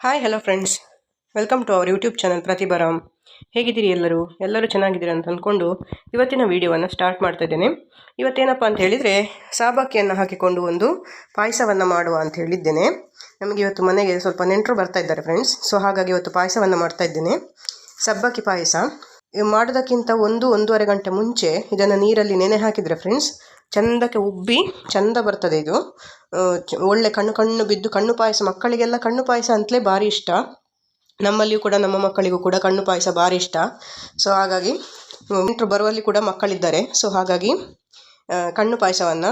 Hi hello friends welcome to our YouTube channel Prathibharam ಹೇಗಿದ್ದೀರಿ ಎಲ್ಲರೂ? ಎಲ್ಲರೂ ಚೆನ್ನಾಗಿದ್ದೀರಿ ಅಂತ ಅಂದ್ಕೊಂಡು ಇವತ್ತಿನ ವೀಡಿಯೋವನ್ನು ಸ್ಟಾರ್ಟ್ ಮಾಡ್ತಾ ಇದ್ದೇನೆ. ಇವತ್ತೇನಪ್ಪ ಅಂತ ಹೇಳಿದರೆ, ಸಾಬಾಕಿಯನ್ನು ಹಾಕಿಕೊಂಡು ಒಂದು ಪಾಯಸವನ್ನು ಮಾಡುವ ಅಂತ ಹೇಳಿದ್ದೇನೆ. ನಮಗೆ ಇವತ್ತು ಮನೆಗೆ ಸ್ವಲ್ಪ ನೆಂಟರು ಬರ್ತಾ ಇದ್ದಾರೆ ಫ್ರೆಂಡ್ಸ್ ಸೊ ಹಾಗಾಗಿ ಇವತ್ತು ಪಾಯಸವನ್ನು ಮಾಡ್ತಾ ಇದ್ದೇನೆ. ಸಬ್ಬಕ್ಕಿ ಪಾಯಸ. ಮಾಡೋದಕ್ಕಿಂತ ಒಂದು, ಒಂದೂವರೆ ಗಂಟೆ ಮುಂಚೆ ಇದನ್ನು ನೀರಲ್ಲಿ ನೆನೆ ಹಾಕಿದರೆ ಫ್ರೆಂಡ್ಸ್ ಚಂದಕ್ಕೆ ಉಬ್ಬಿ ಚಂದ ಬರ್ತದೆ ಇದು. ಒಳ್ಳೆ ಕಣ್ಣು ಕಣ್ಣು ಬಿದ್ದು ಕಣ್ಣು ಪಾಯಸ, ಮಕ್ಕಳಿಗೆಲ್ಲ ಕಣ್ಣು ಪಾಯಸ ಅಂತಲೇ ಭಾರಿ ಇಷ್ಟ. ನಮ್ಮಲ್ಲಿಯೂ ಕೂಡ, ನಮ್ಮ ಮಕ್ಕಳಿಗೂ ಕೂಡ ಕಣ್ಣು ಪಾಯಸ ಭಾರಿ ಇಷ್ಟ. ಸೊ ಹಾಗಾಗಿ ನೆಂಟರು ಬರುವಲ್ಲಿ ಕೂಡ ಮಕ್ಕಳಿದ್ದಾರೆ. ಸೊ ಹಾಗಾಗಿ ಕಣ್ಣು ಪಾಯಸವನ್ನು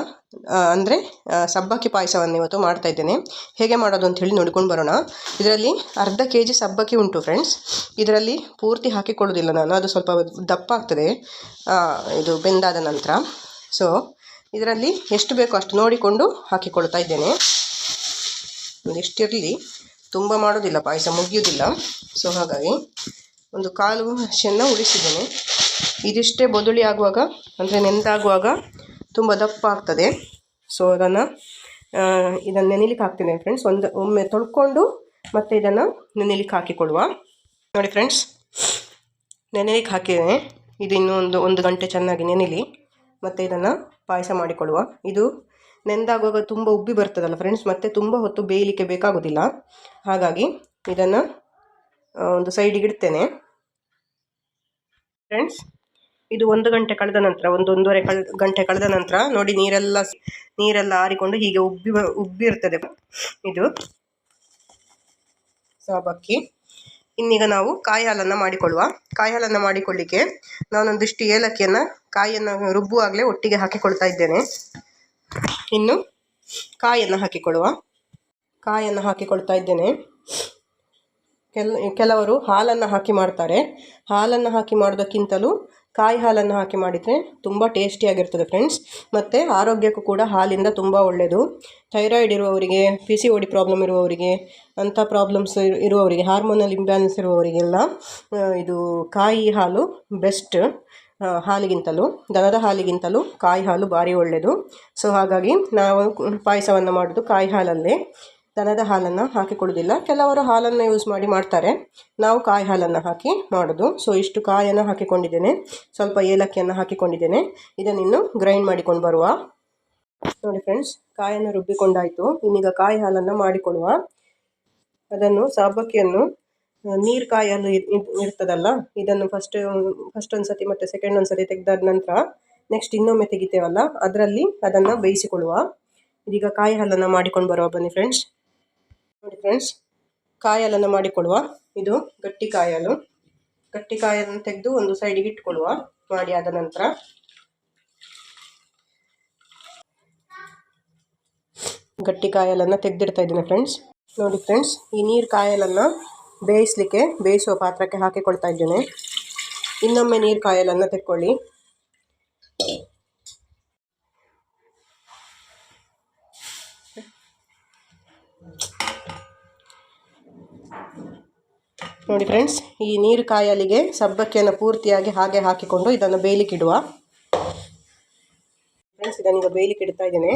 ಅಂದರೆ ಸಬ್ಬಕ್ಕಿ ಪಾಯಸವನ್ನು ಇವತ್ತು ಮಾಡ್ತಾ ಇದ್ದೇನೆ. ಹೇಗೆ ಮಾಡೋದು ಅಂತ ಹೇಳಿ ನೋಡ್ಕೊಂಡು ಬರೋಣ. ಇದರಲ್ಲಿ ಅರ್ಧ ಕೆ ಜಿ ಸಬ್ಬಕ್ಕಿ ಉಂಟು ಫ್ರೆಂಡ್ಸ್ ಇದರಲ್ಲಿ ಪೂರ್ತಿ ಹಾಕಿಕೊಳ್ಳೋದಿಲ್ಲ ನಾನು. ಅದು ಸ್ವಲ್ಪ ದಪ್ಪ ಆಗ್ತದೆ. ಇದು ಬೆಂದಾದ ನಂತರ. ಸೊ ಇದರಲ್ಲಿ ಎಷ್ಟು ಬೇಕೋ ಅಷ್ಟು ನೋಡಿಕೊಂಡು ಹಾಕಿಕೊಳ್ತಾ ಇದ್ದೇನೆ. ಒಂದಿಷ್ಟಿರಲಿ ತುಂಬ ಮಾಡೋದಿಲ್ಲ, ಪಾಯಸ ಮುಗಿಯೋದಿಲ್ಲ ಸೊ ಹಾಗಾಗಿ ಒಂದು ಕಾಲು ಹಸಿಯನ್ನು ಉಳಿಸಿದ್ದೇನೆ. ಇದಿಷ್ಟೇ ಬೊದುಳಿ ಆಗುವಾಗ, ಅಂದರೆ ನೆಂದಾಗುವಾಗ ತುಂಬ ದಪ್ಪ ಆಗ್ತದೆ. ಸೊ ಅದನ್ನು ಇದನ್ನು ನೆನೆಲಿಕ್ಕೆ ಹಾಕ್ತೇನೆ ಫ್ರೆಂಡ್ಸ್ ಒಂದು, ಒಮ್ಮೆ ತೊಳ್ಕೊಂಡು ಮತ್ತೆ ಇದನ್ನು ನೆನೆಲಿಕ್ಕೆ ಹಾಕಿಕೊಳ್ಳುವ ನೋಡಿ ಫ್ರೆಂಡ್ಸ್ ನೆನೆಲಿಕ್ಕೆ ಹಾಕಿದ್ದೇನೆ. ಇದು ಇನ್ನೂ ಒಂದು ಒಂದು ಗಂಟೆ ಚೆನ್ನಾಗಿ ನೆನೆಲಿ. ಮತ್ತು ಇದನ್ನು ಪಾಯಸ ಮಾಡಿಕೊಳ್ಳುವ. ಇದು ನೆಂದಾಗುವಾಗ ತುಂಬ ಉಬ್ಬಿ ಬರ್ತದಲ್ಲ ಫ್ರೆಂಡ್ಸ್ ಮತ್ತು ತುಂಬ ಹೊತ್ತು ಬೇಯಲಿಕ್ಕೆ ಬೇಕಾಗೋದಿಲ್ಲ. ಹಾಗಾಗಿ ಇದನ್ನು ಒಂದು ಸೈಡಿಗೆ ಇಡ್ತೇನೆ. ಫ್ರೆಂಡ್ಸ್ ಇದು ಒಂದು ಗಂಟೆ ಕಳೆದ ನಂತರ, ಒಂದು ಒಂದೂವರೆ ಕಳ್, ಗಂಟೆ ಕಳೆದ ನಂತರ ನೋಡಿ ನೀರೆಲ್ಲ ನೀರೆಲ್ಲ ಆರಿಕೊಂಡು ಹೀಗೆ ಉಬ್ಬಿ ಉಬ್ಬಿರ್ತದೆ ಇದು ಸಾಬಕ್ಕಿ ಇನ್ನೀಗ ನಾವು ಕಾಯಿ ಹಾಲನ್ನು ಮಾಡಿಕೊಳ್ಳುವ. ಕಾಯಿ ಹಾಲನ್ನು ಮಾಡಿಕೊಳ್ಳಿಕ್ಕೆ ನಾನೊಂದಿಷ್ಟು ಏಲಕ್ಕಿಯನ್ನು ಕಾಯಿಯನ್ನು ರುಬ್ಬುವಾಗಲೇ ಒಟ್ಟಿಗೆ ಹಾಕಿಕೊಳ್ತಾ ಇದ್ದೇನೆ. ಇನ್ನು ಕಾಯನ್ನು ಹಾಕಿಕೊಳ್ಳುವ. ಕಾಯನ್ನು ಹಾಕಿಕೊಳ್ತಾ ಇದ್ದೇನೆ. ಕೆಲ, ಕೆಲವರು ಹಾಲನ್ನು ಹಾಕಿ ಮಾಡ್ತಾರೆ. ಹಾಲನ್ನು ಹಾಕಿ ಮಾಡೋದಕ್ಕಿಂತಲೂ ಕಾಯಿ ಹಾಲನ್ನು ಹಾಕಿ ಮಾಡಿದರೆ ತುಂಬ ಟೇಸ್ಟಿಯಾಗಿರ್ತದೆ ಫ್ರೆಂಡ್ಸ್ ಮತ್ತು ಆರೋಗ್ಯಕ್ಕೂ ಕೂಡ ಹಾಲಿಂದ ತುಂಬ ಒಳ್ಳೆಯದು ಥೈರಾಯ್ಡ್ ಇರುವವರಿಗೆ ಪಿ ಸಿ ಓಡಿ ಪ್ರಾಬ್ಲಮ್ ಇರುವವರಿಗೆ, ಅಂಥ ಪ್ರಾಬ್ಲಮ್ಸ್ ಇರುವವರಿಗೆ ಹಾರ್ಮೋನಲ್ ಇಂಬ್ಯಾಲೆನ್ಸ್ ಇರುವವರಿಗೆಲ್ಲ ಇದು ಕಾಯಿ ಹಾಲು ಬೆಸ್ಟ್ ಹಾಲಿಗಿಂತಲೂ, ದನದ ಹಾಲಿಗಿಂತಲೂ ಕಾಯಿ ಹಾಲು ಭಾರಿ ಒಳ್ಳೆಯದು ಸೊ ಹಾಗಾಗಿ ನಾವು ಪಾಯಸವನ್ನು ಮಾಡೋದು ಕಾಯಿ ಹಾಲಲ್ಲೇ. ದನದ ಹಾಲನ್ನು ಹಾಕಿಕೊಡೋದಿಲ್ಲ ಕೆಲವರು ಹಾಲನ್ನು ಯೂಸ್ ಮಾಡಿ ಮಾಡ್ತಾರೆ. ನಾವು ಕಾಯಿ ಹಾಲನ್ನು ಹಾಕಿ ಮಾಡೋದು. ಸೊ ಇಷ್ಟು ಕಾಯನ್ನು ಹಾಕಿಕೊಂಡಿದ್ದೇನೆ. ಸ್ವಲ್ಪ ಏಲಕ್ಕಿಯನ್ನು ಹಾಕಿಕೊಂಡಿದ್ದೇನೆ. ಇದನ್ನಿನ್ನು ಗ್ರೈಂಡ್ ಮಾಡಿಕೊಂಡು ಬರುವ. ನೋಡಿ ಫ್ರೆಂಡ್ಸ್ ಕಾಯನ್ನು ರುಬ್ಬಿಕೊಂಡಾಯಿತು. ಇನ್ನೀಗ ಕಾಯಿ ಹಾಲನ್ನು ಮಾಡಿಕೊಳ್ಳುವ. ಅದನ್ನು ಸಾಬಕ್ಕಿಯನ್ನು ನೀರು ಕಾಯಲು ಇರ್- ಇರ್- ಇರ್ತದಲ್ಲ, ಇದನ್ನು ಫಸ್ಟ್ ಫಸ್ಟ್ ಒಂದು ಸತಿ ಮತ್ತು ಸೆಕೆಂಡ್ ಒಂದ್ಸತಿ ತೆಗೆದಾದ ನಂತರ ನೆಕ್ಸ್ಟ್ ಇನ್ನೊಮ್ಮೆ ತೆಗಿತೇವಲ್ಲ, ಅದರಲ್ಲಿ ಅದನ್ನು ಬೇಯಿಸಿಕೊಳ್ಳುವ. ಇದೀಗ ಕಾಯಿ ಹಾಲನ್ನು ಮಾಡಿಕೊಂಡು ಬರುವ ಬನ್ನಿ ಫ್ರೆಂಡ್ಸ್ ನೋಡಿ ಫ್ರೆಂಡ್ಸ್ ಕಾಯಲನ್ನು ಮಾಡಿಕೊಳ್ಳುವ. ಇದು ಗಟ್ಟಿ ಕಾಯಲು. ಗಟ್ಟಿ ಕಾಯನ್ನು ತೆಗೆದು ಒಂದು ಸೈಡಿಗೆ ಇಟ್ಕೊಳ್ಳುವ. ಮಾಡಿ ಆದ ನಂತರ. ಗಟ್ಟಿ ಕಾಯಲನ್ನು ತೆಗೆದಿಡ್ತಾ ಇದ್ದೀನಿ ಫ್ರೆಂಡ್ಸ್ ನೋಡಿ ಫ್ರೆಂಡ್ಸ್ ಈ ನೀರು ಕಾಯಲನ್ನು ಬೇಯಿಸಲಿಕ್ಕೆ, ಬೇಯಿಸುವ ಪಾತ್ರಕ್ಕೆ ಹಾಕಿಕೊಳ್ತಾ ಇದ್ದೇನೆ. ಇನ್ನೊಮ್ಮೆ ನೀರು ಕಾಯಲನ್ನು ತೆಕ್ಕೊಳ್ಳಿ. ನೋಡಿ ಫ್ರೆಂಡ್ಸ್ ಈ ನೀರು ಕಾಯಲಿಗೆ ಸಬ್ಬಕ್ಕಿಯನ್ನು ಪೂರ್ತಿಯಾಗಿ ಹಾಗೆ ಹಾಕಿಕೊಂಡು ಇದನ್ನು ಬೇಯಲಿಕ್ಕೆ ಇಡುವ ಫ್ರೆಂಡ್ಸ್ ಇದನ್ನೀಗ ಬೇಯಲಿಕ್ಕೆ ಇಡ್ತಾ ಇದ್ದೇನೆ.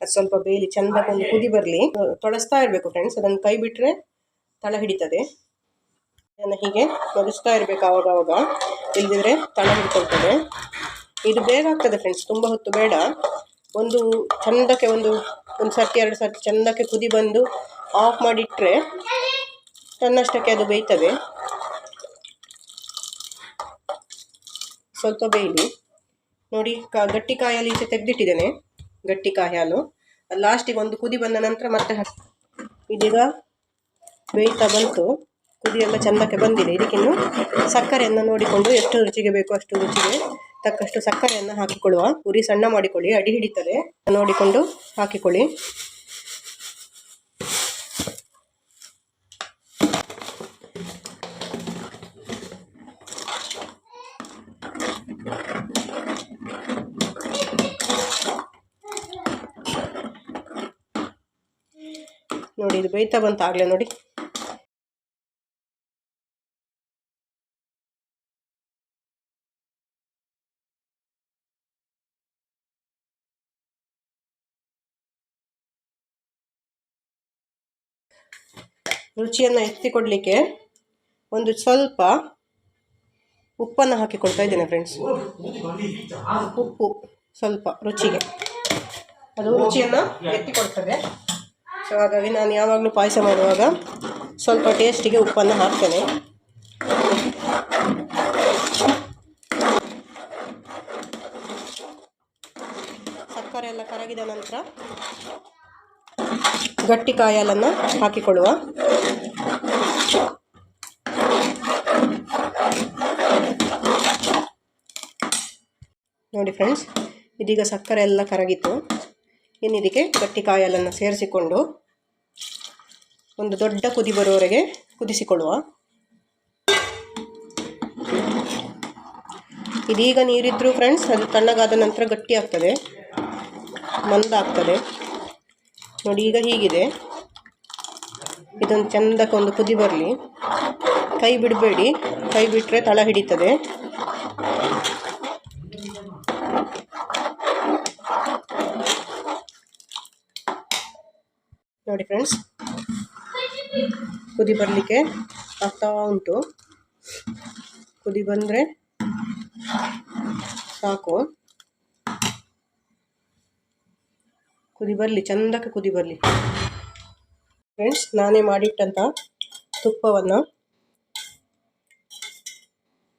ಅದು ಸ್ವಲ್ಪ ಚೆನ್ನಾಗಿ ಒಂದು ಕುದಿ ಬರಲಿ. ತೊಳಸ್ತಾ ಇರಬೇಕು ಫ್ರೆಂಡ್ಸ್ ಅದನ್ನು ಕೈ ಬಿಟ್ಟರೆ ತಳ ಹಿಡಿತದೆ. ಇದನ್ನು ಹೀಗೆ ತೊಳಸ್ತಾ ಇರಬೇಕು ಆವಾಗ ಆವಾಗ ಇಲ್ಲದಿದ್ರೆ ತಳ ಹಿಡ್ಕೊಳ್ತದೆ. ಇದು ಬೇಗ ಆಗ್ತದೆ ಫ್ರೆಂಡ್ಸ್ ತುಂಬ ಹೊತ್ತು ಬೇಡ. ಒಂದು ಚಂದಕ್ಕೆ ಒಂದು ಒಂದು ಸರ್ತಿ, ಎರಡು ಸರ್ತಿ ಚಂದಕ್ಕೆ ಕುದಿ ಬಂದು ಆಫ್ ಮಾಡಿಟ್ರೆ ತನ್ನಷ್ಟಕ್ಕೆ ಅದು ಬೇಯ್ತದೆ. ಸ್ವಲ್ಪ ಬೇಯಲಿ. ನೋಡಿ, ಕ, ಗಟ್ಟಿ ಕಾಯಲ್ಲಿ ಈಚೆ ತೆಗೆದಿಟ್ಟಿದ್ದೇನೆ. ಗಟ್ಟಿ ಕಾಯಿ ಹಾಲು. ಲಾಸ್ಟಿಗೆ ಒಂದು ಕುದಿ ಬಂದ ನಂತರ ಮತ್ತೆ ಹಾಕಿ, ಇದೀಗ ಬೇಯ್ತಾ ಬಂತು. ಕುದಿ ಎಲ್ಲ ಚೆಂದಕ್ಕೆ ಬಂದಿದೆ. ಇದಕ್ಕಿನ್ನು ಸಕ್ಕರೆಯನ್ನು ನೋಡಿಕೊಂಡು ಎಷ್ಟು ರುಚಿಗೆ ಬೇಕು ಅಷ್ಟು ರುಚಿಗೆ ತಕ್ಕಷ್ಟು ಸಕ್ಕರೆಯನ್ನು ಹಾಕಿಕೊಳ್ಳುವ. ಉರಿ ಸಣ್ಣ ಮಾಡಿಕೊಳ್ಳಿ, ಅಡಿ ಹಿಡಿತದೆ. ನೋಡಿಕೊಂಡು ಹಾಕಿಕೊಳ್ಳಿ. ನೋಡಿ, ಇದು ಬೇಯ್ತಾ ಬಂತ ಆಗಲೇ ನೋಡಿ. ರುಚಿಯನ್ನು ಎತ್ತಿಕೊಡಲಿಕ್ಕೆ ಒಂದು ಸ್ವಲ್ಪ ಉಪ್ಪನ್ನು ಹಾಕಿ ಕೊಡ್ತಾ ಇದ್ದೇನೆ ಫ್ರೆಂಡ್ಸ್ ಉಪ್ಪು ಸ್ವಲ್ಪ ರುಚಿಗೆ. ಅದು ರುಚಿಯನ್ನು ಎತ್ತಿಕೊಡ್ತದೆ. ಸೊ, ಹಾಗಾಗಿ ನಾನು ಯಾವಾಗಲೂ ಪಾಯಸ ಮಾಡುವಾಗ ಸ್ವಲ್ಪ ಟೇಸ್ಟಿಗೆ ಉಪ್ಪನ್ನು ಹಾಕ್ತೇನೆ. ಸಕ್ಕರೆ ಎಲ್ಲ ಕರಗಿದ ನಂತರ ಗಟ್ಟಿ ಕಾಯಾಲನ್ನು ಹಾಕಿಕೊಳ್ಳುವ. ನೋಡಿ ಫ್ರೆಂಡ್ಸ್, ಇದೀಗ ಸಕ್ಕರೆ ಎಲ್ಲ ಕರಗಿತು ಇನ್ನಿದಕ್ಕೆ ಗಟ್ಟಿ ಕಾಯಲನ್ನು ಸೇರಿಸಿಕೊಂಡು ಒಂದು ದೊಡ್ಡ ಕುದಿ ಬರೋವರೆಗೆ ಕುದಿಸಿಕೊಳ್ಳುವ. ಇದೀಗ ನೀರಿದ್ದರೂ ಫ್ರೆಂಡ್ಸ್ ಅದು ತಣ್ಣಗಾದ ನಂತರ ಗಟ್ಟಿ ಆಗ್ತದೆ ಮಂದಾಗ್ತದೆ. ನೋಡಿ, ಈಗ ಹೀಗಿದೆ. ಇದೊಂದು ಚೆಂದಕ್ಕೆ ಒಂದು ಕುದಿ ಬರಲಿ. ಕೈ ಬಿಡಬೇಡಿ. ಕೈ ಬಿಟ್ಟರೆ ತಳ ಹಿಡಿತದೆ. ನೋಡಿ ಫ್ರೆಂಡ್ಸ್ ಕುದಿ ಬರಲಿಕ್ಕೆ ಆಗ್ತಾ ಉಂಟು. ಕುದಿ ಬಂದರೆ ಸಾಕು. ಕುದಿ ಬರಲಿ, ಚಂದಕ್ಕೆ ಕುದಿ ಬರಲಿ. ಫ್ರೆಂಡ್ಸ್ ನಾನೇ ಮಾಡಿಟ್ಟಂಥ ತುಪ್ಪವನ್ನು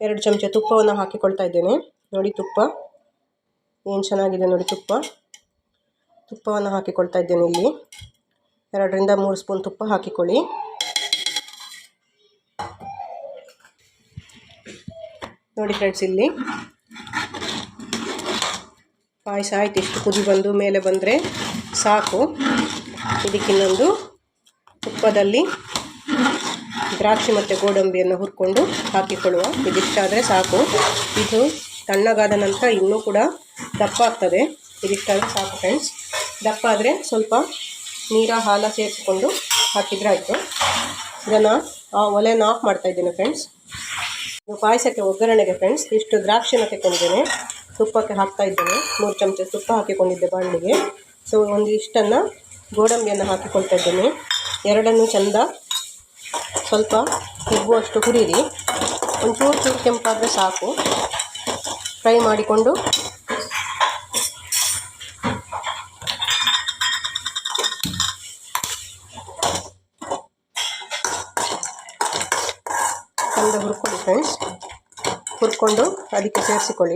ಎರಡು ಚಮಚ ತುಪ್ಪವನ್ನು ಹಾಕಿಕೊಳ್ತಾ ಇದ್ದೇನೆ. ನೋಡಿ ತುಪ್ಪ. ಏನು ಚೆನ್ನಾಗಿದೆ ನೋಡಿ ತುಪ್ಪ. ತುಪ್ಪವನ್ನು ಹಾಕಿಕೊಳ್ತಾ ಇದ್ದೇನೆ ಇಲ್ಲಿ. ಎರಡರಿಂದ ಮೂರು ಸ್ಪೂನ್ ತುಪ್ಪ ಹಾಕಿಕೊಳ್ಳಿ. ನೋಡಿ ಫ್ರೆಂಡ್ಸ್ ಇಲ್ಲಿ. ಪಾಯಸ ಆಯ್ತು. ಇಷ್ಟು ಕುದಿ ಬಂದು ಮೇಲೆ ಬಂದರೆ ಸಾಕು. ಇದಕ್ಕಿನ್ನೊಂದು ತುಪ್ಪದಲ್ಲಿ ದ್ರಾಕ್ಷಿ ಮತ್ತು ಗೋಡಂಬಿಯನ್ನು ಹುರ್ಕೊಂಡು ಹಾಕಿಕೊಳ್ಳುವ. ಇದಿಷ್ಟಾದರೆ ಸಾಕು. ಇದು ತಣ್ಣಗಾದ ನಂತರ ಇನ್ನೂ ಕೂಡ ದಪ್ಪ ಆಗ್ತದೆ. ಇದಿಷ್ಟಾದರೆ ಸಾಕು ಫ್ರೆಂಡ್ಸ್. ದಪ್ಪ ಆದರೆ ಸ್ವಲ್ಪ ನೀರ ಹಾಲ ಸೇರಿಸ್ಕೊಂಡು ಹಾಕಿದ್ರೆ ಆಯಿತು. ಇದನ್ನು ಆ ಒಲೆಯನ್ನು ಆಫ್ ಮಾಡ್ತಾ ಇದ್ದೇನೆ ಫ್ರೆಂಡ್ಸ್ ಪಾಯಸಕ್ಕೆ ಒಗ್ಗರಣೆಗೆ ಫ್ರೆಂಡ್ಸ್ ಇಷ್ಟು ದ್ರಾಕ್ಷಿನ ತೆಕ್ಕೊಂಡಿದ್ದೇನೆ. ತುಪ್ಪಕ್ಕೆ ಹಾಕ್ತಾ ಇದ್ದೇನೆ. ಮೂರು ಚಮಚ ತುಪ್ಪ ಹಾಕಿಕೊಂಡಿದ್ದೆ ಬಾಣಲಿಗೆ. ಸೊ ಒಂದು ಇಷ್ಟನ್ನು ಗೋಡಂಬಿಯನ್ನು ಹಾಕಿಕೊಳ್ತಾ ಇದ್ದೇನೆ. ಎರಡನ್ನು ಚೆಂದ ಸ್ವಲ್ಪ ಹಿಗ್ಗುವಷ್ಟು ಹುರಿರಿ. ಒಂಚೂರು ಚೂರು ಕೆಂಪಾದರೆ ಸಾಕು. ಫ್ರೈ ಮಾಡಿಕೊಂಡು ಚೆಂದ ಹುರ್ಕೊಳ್ಳಿ ಫ್ರೆಂಡ್ಸ್ ಹುರ್ಕೊಂಡು ಅದಕ್ಕೆ ಸೇರಿಸಿಕೊಳ್ಳಿ.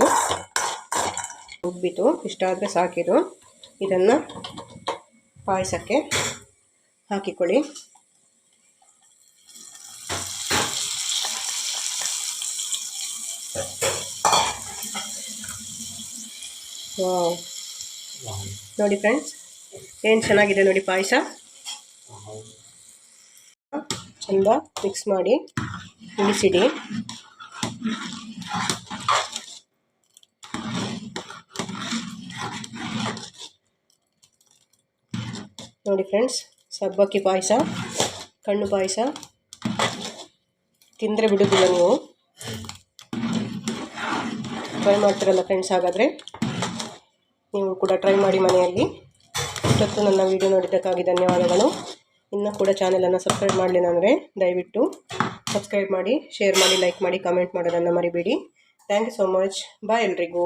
ಉಬ್ಬಿತು ಇಷ್ಟಾದರೆ ಸಾಕಿದು ಇದನ್ನು ಪಾಯಸಕ್ಕೆ ಹಾಕಿಕೊಳ್ಳಿ. ನೋಡಿ ಫ್ರೆಂಡ್ಸ್ ಏನು ಚೆನ್ನಾಗಿದೆ ನೋಡಿ ಪಾಯಸ. ಚಂದ ಮಿಕ್ಸ್ ಮಾಡಿ. ಇಳಿಸಿಡಿ ನೋಡಿ ಫ್ರೆಂಡ್ಸ್, ಸಬ್ಬಕ್ಕಿ ಪಾಯಸ, ಕಣ್ಣು ಪಾಯಸ. ತಿಂದರೆ ಬಿಡೋದಿಲ್ಲ ನೀವು. ಟ್ರೈ ಮಾಡ್ತೀರಲ್ಲ ಫ್ರೆಂಡ್ಸ್ ಹಾಗಾದರೆ? ನೀವು ಕೂಡ ಟ್ರೈ ಮಾಡಿ ಮನೆಯಲ್ಲಿ. ಇಷ್ಟೊತ್ತು ನನ್ನ ವಿಡಿಯೋ ನೋಡಿದ್ದಕ್ಕಾಗಿ ಧನ್ಯವಾದಗಳು. ಇನ್ನೂ ಕೂಡ ಚಾನಲನ್ನು ಸಬ್ಸ್ಕ್ರೈಬ್ ಮಾಡಲಿಲ್ಲ ಅಂದರೆ ದಯವಿಟ್ಟು ಸಬ್ಸ್ಕ್ರೈಬ್ ಮಾಡಿ ಶೇರ್ ಮಾಡಿ ಲೈಕ್ ಮಾಡಿ ಕಮೆಂಟ್ ಮಾಡೋದನ್ನು ಮರಿಬೇಡಿ. Thank you so much bye ಎಲ್ರಿಗೂ.